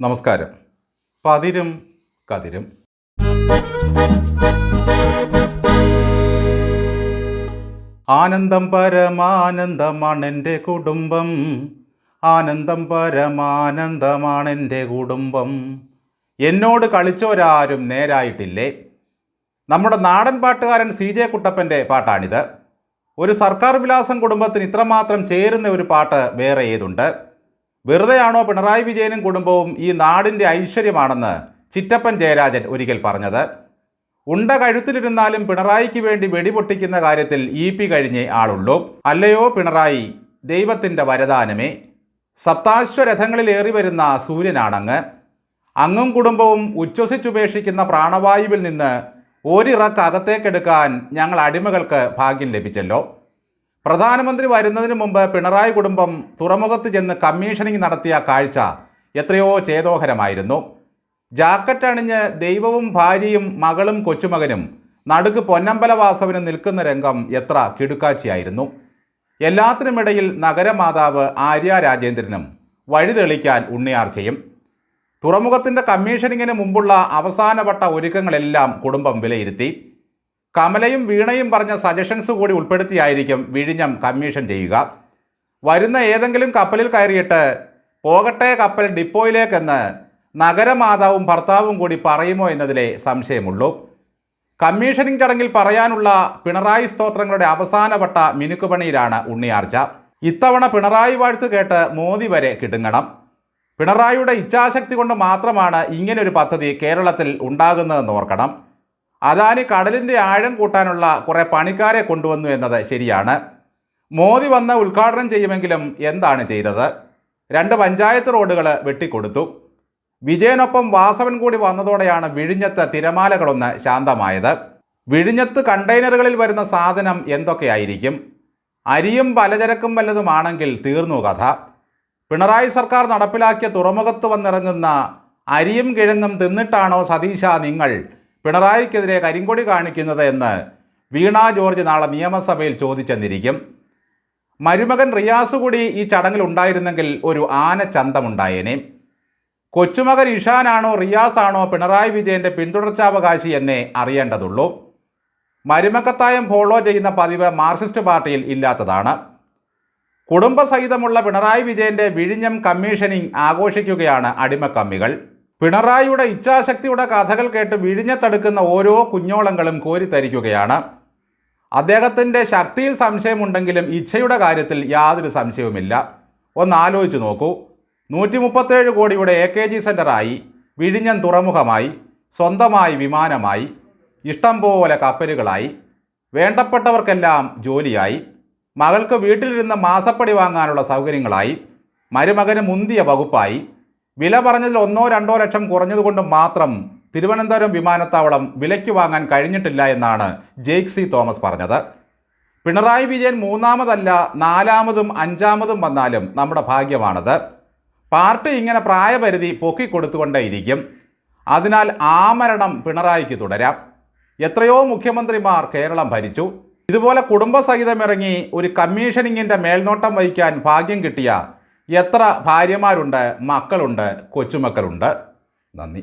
നമസ്കാരം. പതിരും കതിരും. ആനന്ദം പരമാനന്ദമാണെന്റെ കുടുംബം. ആനന്ദം പരമാനന്ദമാണെന്റെ കുടുംബം. എന്നോട് കളിച്ചവരാരും നേരായിട്ടില്ലേ? നമ്മുടെ നാടൻ പാട്ടുകാരൻ സി ജെ കുട്ടപ്പന്റെ പാട്ടാണിത്. ഒരു സർക്കാർ വിലാസം കുടുംബത്തിന് ഇത്രമാത്രം ചേരുന്ന ഒരു പാട്ട് വേറെ ഏതുണ്ട്? വെറുതെയാണോ പിണറായി വിജയനും കുടുംബവും ഈ നാടിന്റെ ഐശ്വര്യമാണെന്ന് ചിറ്റപ്പൻ ജയരാജൻ ഒരിക്കൽ പറഞ്ഞത്. ഉണ്ട കഴുത്തിലിരുന്നാലും പിണറായിക്ക് വേണ്ടി വെടിപൊട്ടിക്കുന്ന കാര്യത്തിൽ ഇ പി കഴിഞ്ഞേ ആളുള്ളൂ. അല്ലയോ പിണറായി ദൈവത്തിന്റെ വരദാനമേ. സപ്താശ്വരഥങ്ങളിൽ ഏറി വരുന്ന സൂര്യനാണങ്ങ്. അങ്ങും കുടുംബവും ഉച്ഛ്വസിച്ചുപേക്ഷിക്കുന്ന പ്രാണവായുവിൽ നിന്ന് ഒരിറക്ക് അകത്തേക്കെടുക്കാൻ ഞങ്ങൾ അടിമകൾക്ക് ഭാഗ്യം ലഭിച്ചല്ലോ. പ്രധാനമന്ത്രി വരുന്നതിന് മുമ്പ് പിണറായി കുടുംബം തുറമുഖത്ത് ചെന്ന് കമ്മീഷനിങ് നടത്തിയ കാഴ്ച എത്രയോ ചേതോഹരമായിരുന്നു ജാക്കറ്റ് അണിഞ്ഞ് ദൈവവും ഭാര്യയും മകളും കൊച്ചുമകനും നടുക്ക് പൊന്നമ്പല വാസവനും നിൽക്കുന്ന രംഗം എത്ര കിടുക്കാച്ചിയായിരുന്നു. എല്ലാത്തിനുമിടയിൽ നഗരമാതാവ് ആര്യ രാജേന്ദ്രനും വഴിതെളിക്കാൻ ഉണ്ണിയാർച്ചയും. തുറമുഖത്തിന്റെ കമ്മീഷനിങ്ങിന് മുമ്പുള്ള അവസാനവട്ട ഒരുക്കങ്ങളെല്ലാം കുടുംബം വിലയിരുത്തി. കമലയും വീണയും പറഞ്ഞ സജഷൻസ് കൂടി ഉൾപ്പെടുത്തിയായിരിക്കും വിഴിഞ്ഞം കമ്മീഷൻ ചെയ്യുക. വരുന്ന ഏതെങ്കിലും കപ്പലിൽ കയറിയിട്ട് പോകട്ടെ കപ്പൽ ഡിപ്പോയിലേക്കെന്ന് നഗരമാതാവും ഭർത്താവും കൂടി പറയുമോ എന്നതിലെ സംശയമുള്ളൂ. കമ്മീഷനിങ് ചടങ്ങിൽ പറയാനുള്ള പിണറായി സ്തോത്രങ്ങളുടെ അവസാനവട്ട മിനുക്കുപണിയിലാണ് ഉണ്ണിയാർച്ച. ഇത്തവണ പിണറായി വാഴ്ത്ത് കേട്ട് മോദി വരെ കിടുങ്ങണം. പിണറായിയുടെ ഇച്ഛാശക്തി കൊണ്ട് മാത്രമാണ് ഇങ്ങനൊരു പദ്ധതി കേരളത്തിൽ ഉണ്ടാകുന്നതെന്ന് ഓർക്കണം. അദാനി കടലിന്റെ ആഴം കൂട്ടാനുള്ള കുറേ പണിക്കാരെ കൊണ്ടുവന്നു എന്നത് ശരിയാണ്. മോദി വന്ന് ഉദ്ഘാടനം ചെയ്യുമെങ്കിലും എന്താണ് ചെയ്തത്? രണ്ട് പഞ്ചായത്ത് റോഡുകൾ വെട്ടിക്കൊടുത്തു. വിജയനൊപ്പം വാസവൻ കൂടി വന്നതോടെയാണ് വിഴിഞ്ഞത്ത് തിരമാലകളൊന്ന് ശാന്തമായത്. വിഴിഞ്ഞത്ത് കണ്ടെയ്നറുകളിൽ വരുന്ന സാധനം എന്തൊക്കെയായിരിക്കും? അരിയും പലചരക്കും വല്ലതുമാണെങ്കിൽ തീർന്നു കഥ. പിണറായി സർക്കാർ നടപ്പിലാക്കിയ തുറമുഖത്ത് വന്നിറങ്ങുന്ന അരിയും കിഴങ്ങും തിന്നിട്ടാണോ സതീശ നിങ്ങൾ പിണറായിക്കെതിരെ കരിങ്കൊടി കാണിക്കുന്നത് എന്ന് വീണ ജോർജ് നാളെ നിയമസഭയിൽ ചോദിച്ചെന്നിരിക്കും. മരുമകൻ റിയാസ് കൂടി ഈ ചടങ്ങിൽ ഉണ്ടായിരുന്നെങ്കിൽ ഒരു ആനച്ചന്തമുണ്ടായേനെ കൊച്ചുമകൻ ഇഷാനാണോ റിയാസാണോ പിണറായി വിജയന്റെ പിന്തുടർച്ചാവകാശി എന്നേ അറിയേണ്ടതുള്ളൂ. മരുമക്കത്തായം ഫോളോ ചെയ്യുന്ന പതിവ് മാർക്സിസ്റ്റ് പാർട്ടിയിൽ ഇല്ലാത്തതാണ്. കുടുംബസഹിതമുള്ള പിണറായി വിജയന്റെ വിഴിഞ്ഞം കമ്മീഷനിങ് ആഘോഷിക്കുകയാണ് അടിമക്കമ്മികൾ. പിണറായിയുടെ ഇച്ഛാശക്തിയുടെ കഥകൾ കേട്ട് വിഴിഞ്ഞത്തടുക്കുന്ന ഓരോ കുഞ്ഞോളങ്ങളും കോരിത്തരിക്കുകയാണ് അദ്ദേഹത്തിന്റെ ശക്തിയിൽ സംശയമുണ്ടെങ്കിലും ഇച്ഛയുടെ കാര്യത്തിൽ യാതൊരു സംശയവുമില്ല. ഒന്ന് ആലോചിച്ച് നോക്കൂ. നൂറ്റി മുപ്പത്തേഴ് കോടിയുടെ എ കെ ജി സെന്ററായി വിഴിഞ്ഞം തുറമുഖമായി സ്വന്തമായി വിമാനമായി ഇഷ്ടം പോലെ കപ്പലുകളായി വേണ്ടപ്പെട്ടവർക്കെല്ലാം ജോലിയായി മകൾക്ക് വീട്ടിലിരുന്ന് മാസപ്പടി വാങ്ങാനുള്ള സൗകര്യങ്ങളായി മരുമകന് മുന്തിയ വകുപ്പായി വില പറഞ്ഞതിൽ ഒന്നോ രണ്ടോ ലക്ഷം കുറഞ്ഞതുകൊണ്ട് മാത്രം തിരുവനന്തപുരം വിമാനത്താവളം വിലയ്ക്ക് വാങ്ങാൻ കഴിഞ്ഞിട്ടില്ല എന്നാണ് ജെയ്ക് സി തോമസ് പറഞ്ഞത്. പിണറായി വിജയൻ മൂന്നാമതല്ല നാലാമതും അഞ്ചാമതും വന്നാലും നമ്മുടെ ഭാഗ്യമാണത്. പാർട്ടി ഇങ്ങനെ പ്രായപരിധി പൊക്കിക്കൊടുത്തുകൊണ്ടേയിരിക്കും അതിനാൽ ആമരണം പിണറായിക്ക് തുടരാം. എത്രയോ മുഖ്യമന്ത്രിമാർ കേരളം ഭരിച്ചു. ഇതുപോലെ കുടുംബസഹിതമിറങ്ങി ഒരു കമ്മീഷനിങ്ങിന്റെ മേൽനോട്ടം വഹിക്കാൻ ഭാഗ്യം കിട്ടിയ എത്ര ഭാര്യമാരുണ്ട്? മക്കളുണ്ട് കൊച്ചുമക്കളുണ്ട്. നന്ദി.